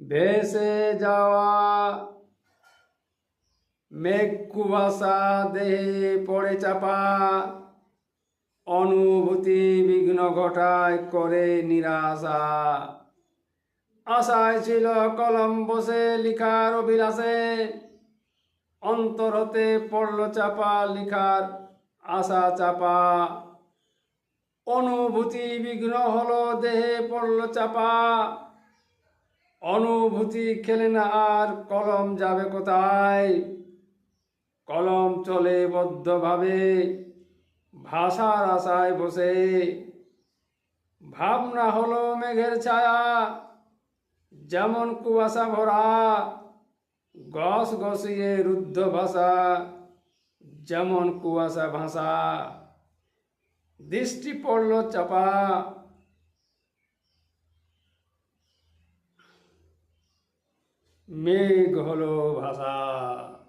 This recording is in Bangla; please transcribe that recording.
ভেসে যাওয়া মেঘ কুয়াশা দেহে পড়ে চাপা, অনুভূতি বিঘ্ন ঘটায় করে নিরাশা। আশায় ছিল কলম বসে লিখার অভিলাষে, অন্তরতে পড়ল চাপা লিখার আশা চাপা। অনুভূতি বিঘ্ন হলো দেহে পড়ল চাপা অনুভূতি খেলে না আর কলম যাবে কোথায়? কলম চলে বদ্ধভাবে, ভাষার আশায় বসে। ভাবনা হলো মেঘের ছায়া, যেমন কুয়াশা ভরা, গস গসিয়ে রুদ্ধ ভাষা, যেমন কুয়াশা ভাষা। দৃষ্টি পড়ল চাপা मेघलो भाषा।